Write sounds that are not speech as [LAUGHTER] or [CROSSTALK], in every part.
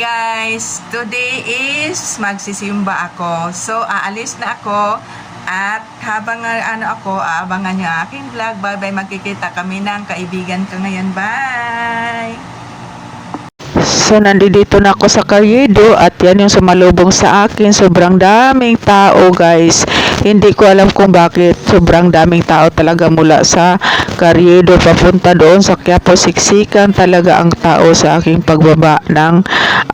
guys! Today is magsisimba ako. So, aalis na ako. At habang uh, ano ako, aabangan ang aking vlog. Bye-bye. Magkikita kami ng kaibigan ko ngayon. Bye! So, nandito na ako sa Carriedo at yan yung sumalubong sa akin. Sobrang daming tao, guys. Hindi ko alam kung bakit sobrang daming tao talaga mula sa Carriedo papunta doon sa Quiapo Siksikan talaga ang tao sa aking pagbaba ng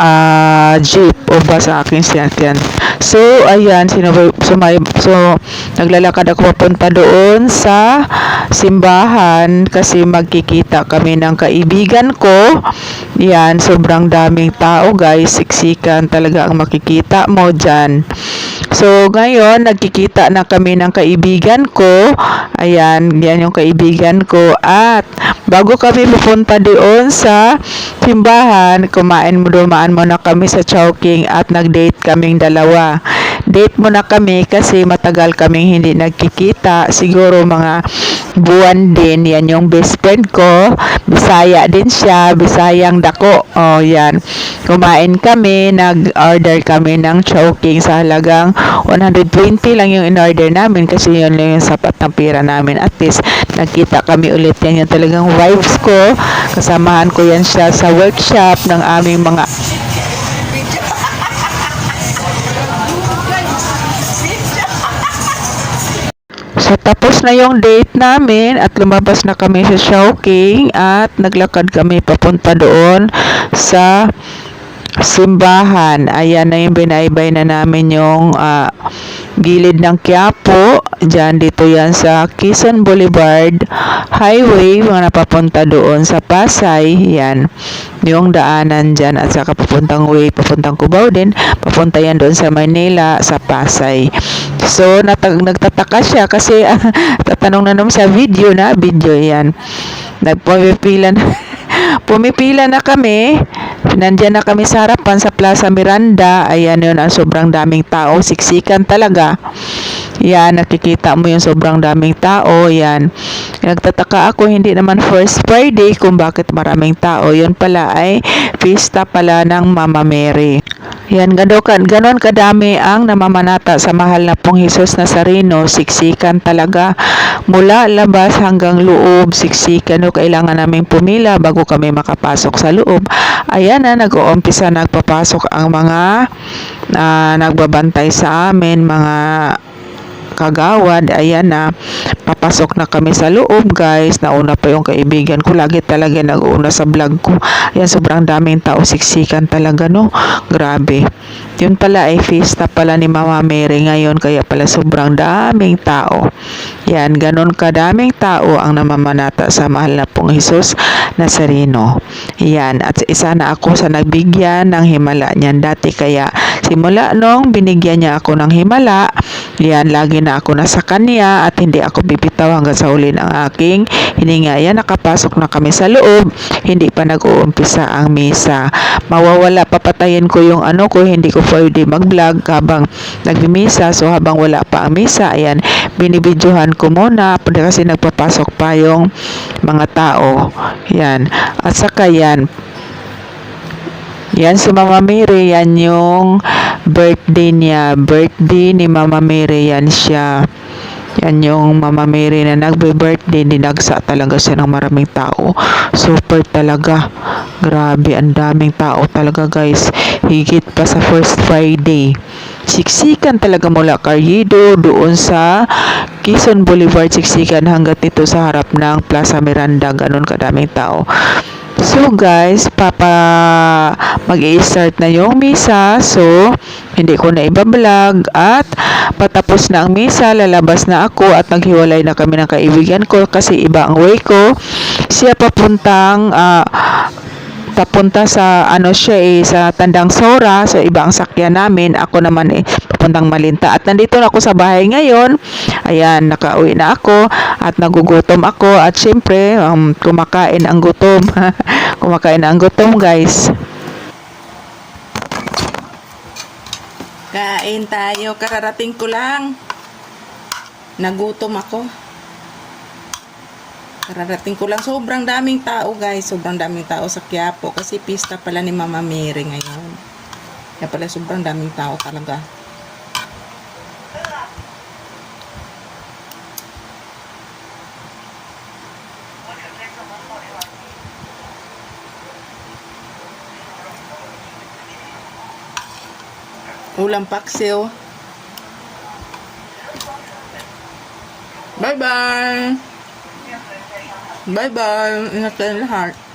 ah, jeep o ba sa aking sinakyan. So, ayan, sinabay, sumay, so, naglalakad ako papunta doon sa simbahan kasi magkikita kami ng kaibigan ko. Yan, sobrang daming tao guys. Siksikan talaga ang makikita mo dyan. So, ngayon, nagkikita na kami ng kaibigan ko. Ayan, yan yung kaibigan ko. At, bago kami pupunta doon sa simbahan, kumain mo, dumaan muna kami sa Chowking at nag-date kaming dalawa. Date muna kami kasi matagal kaming hindi nagkikita. Siguro mga buwan din. Yan yung best friend ko. Bisaya din siya. Bisayang dako. Oh, yan. Kumain kami. Nag-order kami ng choking sa halagang 120 lang yung in-order namin kasi yun lang yung sapat ng pera namin. At least, nagkita kami ulit. Yan yung talagang vibes ko. Kasamahan ko yan siya sa workshop ng aming mga tapos na yung date namin at lumabas na kami sa Chowking at naglakad kami papunta doon sa simbahan. Ayan na yung binaybay na namin yung ah, gilid ng Quiapo. Diyan dito yan sa Quezon Boulevard Highway. Mga napapunta doon sa Pasay. Yan. Yung daanan dyan at saka papuntang way, papuntang Cubao din. Papunta yan doon sa Manila, sa Pasay. So, natag nagtataka siya kasi [LAUGHS] tatanong na naman sa video na, video yan. Nagpapipila na, [LAUGHS] pumipila na kami. Nandyan na kami sa harapan sa Plaza Miranda. Ayan yun, ang sobrang daming tao. Siksikan talaga. Yan, nakikita mo yung sobrang daming tao. Yan. Nagtataka ako, hindi naman first Friday kung bakit maraming tao. Yun pala ay pista pala ng Mama Mary. Yan, gano, ganon kadami ang namamanata sa mahal na pong Jesus Nazareno. Siksikan talaga. Mula labas hanggang loob, siksikan o kailangan namin pumila bago kami makapasok sa loob. Ayan na, nag-uumpisa nagpapasok ang mga ah, nagbabantay sa amin, mga kagawad, ayan na, papasok na kami sa loob guys, nauna pa yung kaibigan ko, lagi talaga nag-uuna sa vlog ko, ayan sobrang daming tao, siksikan talaga no, grabe, yun pala ay fiesta pala ni Mama Mary ngayon, kaya pala sobrang daming tao, yan, ganon kadaming tao ang namamanata sa mahal na pong Jesus Nazareno, yan, at isa na ako sa nagbigyan ng himala niyan dati, kaya simula nung binigyan niya ako ng himala, yan, lagi na ako nasa kanya at hindi ako bibitaw hanggang sa huli ng aking hininga. Yan, nakapasok na kami sa loob. Hindi pa nag-uumpisa ang misa. Mawawala, papatayin ko yung ano ko, hindi ko pwede mag-vlog habang nagmimisa. So, habang wala pa ang misa, ayan, binibidyohan ko muna kasi nagpapasok pa yung mga tao. Yan. At saka yan, yan si Mama Mary, yan yung birthday niya. Birthday ni Mama Mary, yan siya. Yan yung Mama Mary na nagbe-birthday, dinagsa talaga siya ng maraming tao. Super talaga. Grabe, ang daming tao talaga guys. Higit pa sa first Friday. Siksikan talaga mula Carriedo doon sa Quezon Boulevard siksikan hanggat dito sa harap ng Plaza Miranda. Ganon kadaming tao. So guys, papa mag-i-start na yung misa. So, hindi ko na ibablog at patapos na ang misa, lalabas na ako at naghiwalay na kami ng kaibigan ko kasi iba ang way ko. Siya papuntang ah, papunta sa ano siya eh, sa Tandang Sora, so iba sakyan namin. Ako naman eh, papuntang Malinta. At nandito na ako sa bahay ngayon. Ayan, nakauwi na ako at nagugutom ako at syempre, um, kumakain ang gutom. [LAUGHS] kumakain ang gutom, guys. Kain tayo. Kararating ko lang. Nagutom ako. Kararating ko lang. Sobrang daming tao, guys. Sobrang daming tao sa Quiapo. Kasi pista pala ni Mama Mary ngayon. Kaya pala sobrang daming tao talaga. Ulam paksiw. Bye-bye! Bye-bye! Ingat kayo lahat.